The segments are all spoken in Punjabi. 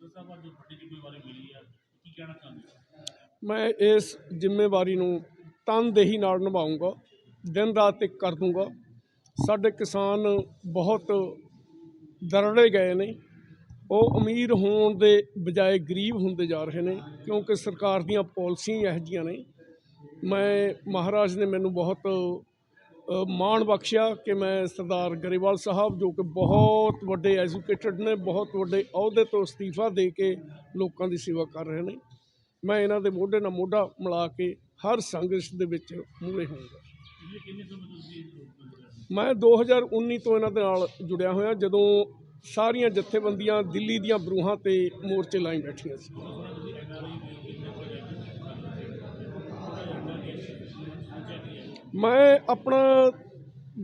ਸਾਹਿਬ ਅੱਜ ਵੱਡੀ ਜ਼ਿੰਮੇਵਾਰੀ ਮਿਲੀ ਹੈ ਕੀ ਕਹਿਣਾ ਚਾਹੁੰਦੇ ਮੈਂ ਇਸ ਜ਼ਿੰਮੇਵਾਰੀ ਨੂੰ ਤਨਦੇਹੀ ਨਾਲ ਨਿਭਾਊਂਗਾ, ਦਿਨ ਰਾਤ ਇੱਕ ਕਰ ਦੂੰਗਾ। ਸਾਡੇ ਕਿਸਾਨ ਬਹੁਤ ਦਰੜੇ ਗਏ ਨੇ। ਉਹ ਅਮੀਰ ਹੋਣ ਦੇ ਬਜਾਏ ਗਰੀਬ ਹੁੰਦੇ ਜਾ ਰਹੇ ਨੇ, ਕਿਉਂਕਿ ਸਰਕਾਰ ਦੀਆਂ ਪਾਲਿਸੀਆਂ ਇਹੋ ਜਿਹੀਆਂ ਨੇ। ਮੈਂ ਮਹਾਰਾਜ ਨੇ ਮੈਨੂੰ ਬਹੁਤ ਮਾਣ ਬਖਸ਼ਿਆ ਕਿ ਮੈਂ ਸਰਦਾਰ ਗਰੇਵਾਲ ਸਾਹਿਬ ਜੋ ਕਿ ਬਹੁਤ ਵੱਡੇ ਐਜੂਕੇਟਡ ਨੇ, ਬਹੁਤ ਵੱਡੇ ਅਹੁਦੇ ਤੋਂ ਅਸਤੀਫਾ ਦੇ ਕੇ ਲੋਕਾਂ ਦੀ ਸੇਵਾ ਕਰ ਰਹੇ ਨੇ। ਮੈਂ ਇਹਨਾਂ ਦੇ ਮੋਢੇ ਨਾਲ ਮੋਢਾ ਮਿਲਾ ਕੇ ਹਰ ਸੰਘਰਸ਼ ਦੇ ਵਿੱਚ ਮੂਹਰੇ ਹੋਊਂਗਾ। ਇਹ ਕਿੰਨੇ ਸਮੇਂ ਤੋਂ ਮੈਂ 2019 ਤੋਂ ਇਹਨਾਂ ਦੇ ਨਾਲ ਜੁੜਿਆ ਹੋਇਆ, ਜਦੋਂ ਸਾਰੀਆਂ ਜਥੇਬੰਦੀਆਂ ਦਿੱਲੀ ਦੀਆਂ ਬਰੂਹਾਂ ਤੇ ਮੋਰਚੇ ਲਾਈ ਬੈਠੀਆਂ ਸੀ। ਮੈਂ ਆਪਣਾ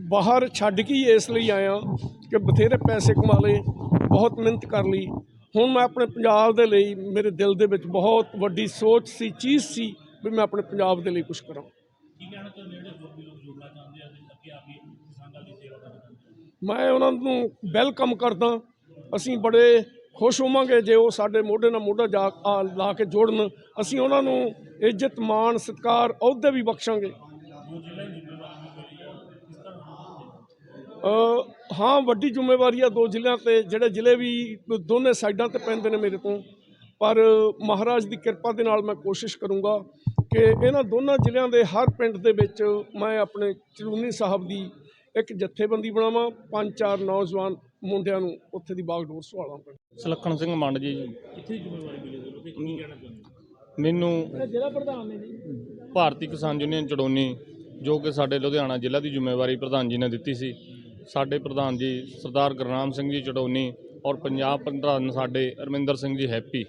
ਬਾਹਰ ਛੱਡ ਕੇ ਇਸ ਲਈ ਆਇਆ ਕਿ ਬਥੇਰੇ ਪੈਸੇ ਕਮਾ ਲਏ ਬਹੁਤ ਮਿਹਨਤ ਕਰ ਲਈ। ਹੁਣ ਮੈਂ ਆਪਣੇ ਪੰਜਾਬ ਦੇ ਲਈ ਮੇਰੇ ਦਿਲ ਦੇ ਵਿੱਚ ਬਹੁਤ ਵੱਡੀ ਸੋਚ ਸੀ ਚੀਜ਼ ਸੀ ਵੀ ਮੈਂ ਆਪਣੇ ਪੰਜਾਬ ਦੇ ਲਈ ਕੁਝ ਕਰਾਂ। ਮੈਂ ਉਹਨਾਂ ਨੂੰ ਵੈਲਕਮ ਕਰਦਾ ਅਸੀਂ ਬੜੇ ਖੁਸ਼ ਹੋਵਾਂਗੇ ਜੇ ਉਹ ਸਾਡੇ ਮੋਢੇ ਨਾਲ ਮੋਢਾ ਜਾ ਲਾ ਕੇ ਜੋੜਨ। ਅਸੀਂ ਉਹਨਾਂ ਨੂੰ ਇੱਜ਼ਤ ਮਾਣ ਸਤਿਕਾਰ ਅਹੁਦੇ ਵੀ ਬਖਸ਼ਾਂਗੇ ਦੋ ਜ਼ਿਲ੍ਹੇ ਦੀ ਜ਼ਿੰਮੇਵਾਰੀ ਵੀ ਮਿਲੀ ਹੈ ਕਿਸ ਤਰ੍ਹਾਂ ਅ, ਹਾਂ ਵੱਡੀ ਜ਼ਿੰਮੇਵਾਰੀ ਆ ਦੋ ਜ਼ਿਲ੍ਹਿਆਂ ਤੇ ਜਿਹੜੇ ਜ਼ਿਲ੍ਹੇ ਵੀ ਦੋਨੇ ਸਾਈਡਾਂ ਤੇ ਪੈਂਦੇ ਨੇ ਮੇਰੇ ਤੋਂ। ਪਰ ਮਹਾਰਾਜ ਦੀ ਕਿਰਪਾ ਦੇ ਨਾਲ ਮੈਂ ਕੋਸ਼ਿਸ਼ ਕਰੂੰਗਾ ਕਿ ਇਹਨਾਂ ਦੋਨਾਂ ਜ਼ਿਲ੍ਹਿਆਂ ਦੇ ਹਰ ਪਿੰਡ ਦੇ ਵਿੱਚ ਮੈਂ ਆਪਣੇ ਚਲੂਨੀ ਸਾਹਿਬ ਦੀ ਇੱਕ ਜਥੇਬੰਦੀ ਬਣਾਵਾਂ ਪੰਜ ਚਾਰ ਨੌਜਵਾਨ ਮੁੰਡਿਆਂ ਨੂੰ ਉੱਥੇ ਦੀ ਬਾਗਡੋਰ ਪਿੰਡ ਸੁਲੱਖਣ ਸਿੰਘ ਮੰਡ ਜੀ। ਕਿੱਥੇ ਜ਼ਿੰਮੇਵਾਰੀ ਮਿਲੀ ਤੁਹਾਨੂੰ? ਤੇ ਕੀ ਕਹਿਣਾ ਚਾਹੁੰਦੇ ਹੋ? ਮੈਨੂੰ ਜ਼ਿਲ੍ਹਾ ਪ੍ਰਧਾਨ ਨੇ ਜੀ। ਭਾਰਤੀ ਕਿਸਾਨ ਯੂਨੀਅਨ ਚੜੋਨੀ ਜੋ ਕਿ ਸਾਡੇ ਲੁਧਿਆਣਾ ਜ਼ਿਲ੍ਹਾ ਦੀ ਜ਼ਿੰਮੇਵਾਰੀ ਪ੍ਰਧਾਨ ਜੀ ਨੇ ਦਿੱਤੀ ਸੀ। ਸਾਡੇ ਪ੍ਰਧਾਨ ਜੀ ਸਰਦਾਰ ਗੁਰਨਾਮ ਸਿੰਘ ਜੀ ਚੜੋਨੀ ਔਰ ਪੰਜਾਬ ਪ੍ਰਧਾਨ ਸਾਡੇ ਅਰਮਿੰਦਰ ਸਿੰਘ ਜੀ ਹੈਪੀ,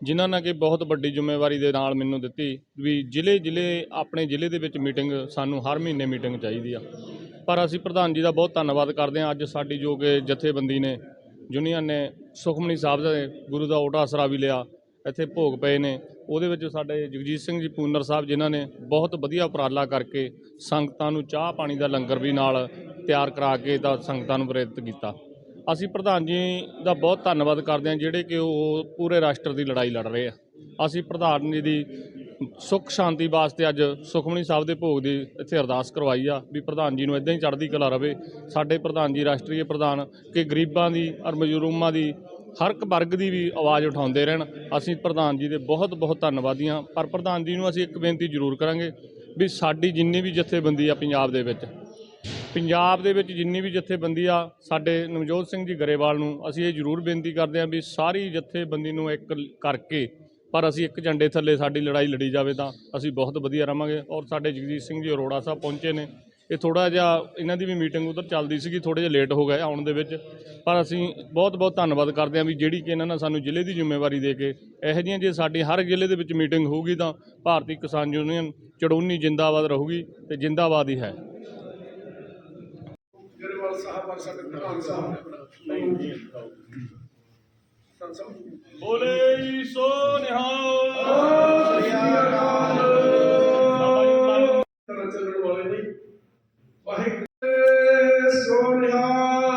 ਜਿਨ੍ਹਾਂ ਨੇ ਕਿ ਬਹੁਤ ਵੱਡੀ ਜ਼ਿੰਮੇਵਾਰੀ ਦੇ ਨਾਲ ਮੈਨੂੰ ਦਿੱਤੀ ਵੀ ਜ਼ਿਲ੍ਹੇ ਜ਼ਿਲ੍ਹੇ ਆਪਣੇ ਜ਼ਿਲ੍ਹੇ ਦੇ ਵਿੱਚ ਮੀਟਿੰਗ ਸਾਨੂੰ ਹਰ ਮਹੀਨੇ ਮੀਟਿੰਗ ਚਾਹੀਦੀ ਆ। ਪਰ ਅਸੀਂ ਪ੍ਰਧਾਨ ਜੀ ਦਾ ਬਹੁਤ ਧੰਨਵਾਦ ਕਰਦੇ ਹਾਂ। ਅੱਜ ਸਾਡੀ ਜੋ ਕਿ ਜਥੇਬੰਦੀ ਨੇ, ਯੂਨੀਅਨ ਨੇ, ਸੁਖਮਨੀ ਸਾਹਿਬ ਦੇ ਗੁਰੂ ਦਾ ਓਟ ਆਸਰਾ ਵੀ ਲਿਆ, ਇੱਥੇ ਭੋਗ ਪਏ ਨੇ। ਉਹਦੇ ਵਿੱਚ ਸਾਡੇ ਜਗਜੀਤ ਸਿੰਘ ਜੀ ਪੂਨਰ ਸਾਹਿਬ, ਜਿਨ੍ਹਾਂ ਨੇ ਬਹੁਤ ਵਧੀਆ ਉਪਰਾਲਾ ਕਰਕੇ ਸੰਗਤਾਂ ਨੂੰ ਚਾਹ ਪਾਣੀ ਦਾ ਲੰਗਰ ਵੀ ਨਾਲ ਤਿਆਰ ਕਰਾ ਕੇ ਤਾਂ ਸੰਗਤਾਂ ਨੂੰ ਪ੍ਰੇਰਿਤ ਕੀਤਾ। ਅਸੀਂ ਪ੍ਰਧਾਨ ਜੀ ਦਾ ਬਹੁਤ ਧੰਨਵਾਦ ਕਰਦੇ ਹਾਂ, ਜਿਹੜੇ ਕਿ ਉਹ ਪੂਰੇ ਰਾਸ਼ਟਰ ਦੀ ਲੜਾਈ ਲੜ ਰਹੇ ਆ। ਅਸੀਂ ਪ੍ਰਧਾਨ ਜੀ ਦੀ ਸੁੱਖ, ਸ਼ਾਂਤੀ ਵਾਸਤੇ ਅੱਜ ਸੁਖਮਨੀ ਸਾਹਿਬ ਦੇ ਭੋਗ ਦੀ ਇੱਥੇ ਅਰਦਾਸ ਕਰਵਾਈ ਆ ਵੀ ਪ੍ਰਧਾਨ ਜੀ ਨੂੰ ਇਦਾਂ ਹੀ ਚੜ੍ਹਦੀ ਕਲਾ ਰਵੇ। ਸਾਡੇ ਪ੍ਰਧਾਨ ਜੀ ਰਾਸ਼ਟਰੀ ਪ੍ਰਧਾਨ ਕਿ ਗਰੀਬਾਂ ਦੀ ਔਰ ਮਜ਼ਲੂਮਾਂ ਦੀ ਹਰ ਇੱਕ ਵਰਗ ਦੀ ਵੀ ਆਵਾਜ਼ ਉਠਾਉਂਦੇ ਰਹਿਣ। ਅਸੀਂ ਪ੍ਰਧਾਨ ਜੀ ਦੇ ਬਹੁਤ ਬਹੁਤ ਧੰਨਵਾਦੀ ਹਾਂ। ਪਰ ਪ੍ਰਧਾਨ ਜੀ ਨੂੰ ਅਸੀਂ ਇੱਕ ਬੇਨਤੀ ਜ਼ਰੂਰ ਕਰਾਂਗੇ ਵੀ ਸਾਡੀ ਜਿੰਨੀ ਵੀ ਜਥੇਬੰਦੀ ਆ ਪੰਜਾਬ ਦੇ ਵਿੱਚ ਪੰਜਾਬ ਦੇ ਵਿੱਚ ਜਿੰਨੀ ਵੀ ਜਥੇਬੰਦੀ ਆ, ਸਾਡੇ ਨਵਜੋਤ ਸਿੰਘ ਜੀ ਗਰੇਵਾਲ ਨੂੰ ਅਸੀਂ ਇਹ ਜ਼ਰੂਰ ਬੇਨਤੀ ਕਰਦੇ ਹਾਂ ਵੀ ਸਾਰੀ ਜਥੇਬੰਦੀ ਨੂੰ ਇੱਕ ਕਰਕੇ, ਪਰ ਅਸੀਂ ਇੱਕ ਝੰਡੇ ਥੱਲੇ ਸਾਡੀ ਲੜਾਈ ਲੜੀ ਜਾਵੇ ਤਾਂ ਅਸੀਂ ਬਹੁਤ ਵਧੀਆ ਰਵਾਂਗੇ। ਔਰ ਸਾਡੇ ਜਗਜੀਤ ਸਿੰਘ ਜੀ ਅਰੋੜਾ ਸਾਹਿਬ ਪਹੁੰਚੇ ਨੇ। ਇਹ ਥੋੜਾ ਜਿਹਾ ਇਹਨਾਂ ਦੀ ਵੀ ਮੀਟਿੰਗ ਉਧਰ ਚੱਲਦੀ ਸੀਗੀ ਥੋੜੇ ਜਿਹਾ ਲੇਟ ਹੋ ਗਏ ਆਉਣ ਦੇ ਵਿੱਚ। ਪਰ ਅਸੀਂ ਬਹੁਤ ਬਹੁਤ ਧੰਨਵਾਦ ਕਰਦੇ ਹਾਂ ਵੀ ਜਿਹੜੀ ਕਿ ਇਹਨਾਂ ਨੇ ਸਾਨੂੰ ਜ਼ਿਲ੍ਹੇ ਦੀ ਜ਼ਿੰਮੇਵਾਰੀ ਦੇ ਕੇ ਇਹੋ ਜਿਹੀਆਂ ਜੇ ਸਾਡੀ ਹਰ ਜ਼ਿਲ੍ਹੇ ਦੇ ਵਿੱਚ ਮੀਟਿੰਗ ਹੋਊਗੀ ਤਾਂ ਭਾਰਤੀ ਕਿਸਾਨ ਯੂਨੀਅਨ ਚੜੂਨੀ ਜਿੰਦਾਬਾਦ ਰਹੂਗੀ ਤੇ ਜਿੰਦਾਬਾਦ ਹੀ ਹੈ। ਨਾਲ ਸਾਹਿਬ ਵਰ ਸਕਦੇ ਧੰਨ ਸਾਹਿਬ ਬੋਲੇ ਸੋ ਨਿਹਾਲ। ਚੱਲਣ ਵਾਲੇ ਨਹੀਂ ਵਾਹਿਗੁਰੂ ਸੋ ਨਿਹਾਲ।